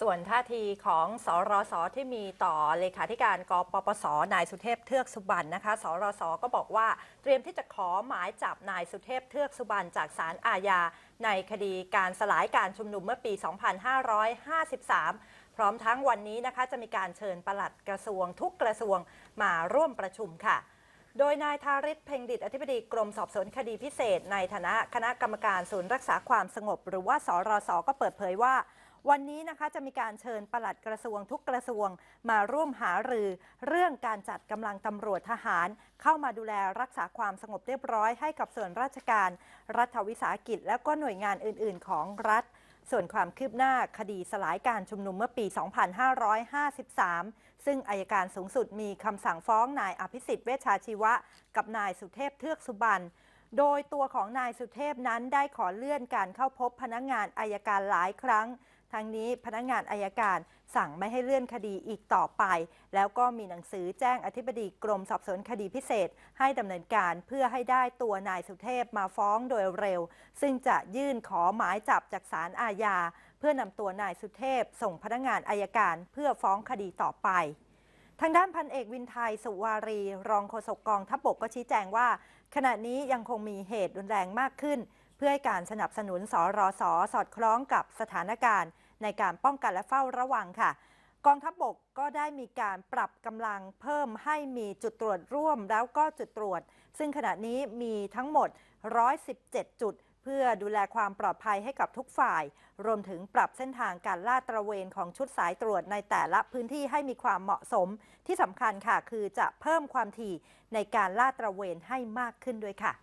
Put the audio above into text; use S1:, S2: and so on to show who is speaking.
S1: ส่วนท่าทีของสรสที่มีต่อเลขาธิการกปปสนายสุเทพเทือกสุบรรณนะคะสรสก็บอกว่าเตรียมที่จะขอหมายจับนายสุเทพเทือกสุบรรณจากศาลอาญา ในคดีการสลายการชุมนุมเมื่อปี 2553 พร้อมทั้งวันนี้นะคะจะมีการเชิญปลัดกระทรวงทุกกระทรวงมาร่วมประชุมค่ะโดยนายทาริศเพ็งดิตอธิบดีกรมสอบสวนคดีพิเศษ ในฐานะคณะกรรมการศูนย์รักษาความสงบ หรือว่าสรสก็เปิดเผยว่า วันนี้นะคะจะมีการเชิญปลัดกระทรวงทุกกระทรวงมาร่วมหารือ เรื่องการจัดกำลังตำรวจทหาร เข้ามาดูแลรักษาความสงบเรียบร้อยให้กับส่วนราชการ รัฐวิสาหกิจ และก็หน่วยงานอื่น ๆ ของรัฐ ส่วนความคืบหน้าคดีสลายการชุมนุมเมื่อปี 2553 ซึ่งอายการสูงสุดมีคำสั่งฟ้องนายอภิสิทธิ์เวชชาชีวะ กับนายสุเทพเทือกสุบรรณโดยตัวของนายสุเทพนั้นได้ขอเลื่อนการเข้าพบพนักงานอายการหลายครั้ง ทั้งนี้พนักงานอายการสั่งไม่ให้เลื่อนคดีอีกต่อไป แล้วก็มีหนังสือแจ้งอธิบดีกรมสอบสวนคดีพิเศษ ให้ดำเนินการเพื่อให้ได้ตัวนายสุเทพมาฟ้องโดยเร็ว ซึ่งจะยื่นขอหมายจับจากศาลอาญา เพื่อนำตัวนายสุเทพ ส่งพนักงานอายการเพื่อฟ้องคดีต่อไปทางด้านพันเอกวินไทยสุวารี รองโฆษกกองทัพบกก็ชี้แจงว่า ขณะนี้ยังคงมีเหตุรุนแรงมากขึ้น พื่อให้การสนับสนุนสรสสอดคล้องกับสถานการณ์ ในการป้องกันและเฝ้าระวังค่ะ กองทัพบกก็ได้มีการปรับกำลังเพิ่มให้มีจุดตรวจร่วมแล้วก็จุดตรวจ ซึ่งขณะนี้มีทั้งหมด 117 จุดเพื่อดูแลความปลอดภัยให้กับทุกฝ่าย รวมถึงปรับเส้นทางการลาดตระเวนของชุดสายตรวจในแต่ละพื้นที่ให้มีความเหมาะสม ที่สำคัญค่ะ คือจะเพิ่มความถี่ในการลาดตระเวนให้มากขึ้นด้วยค่ะ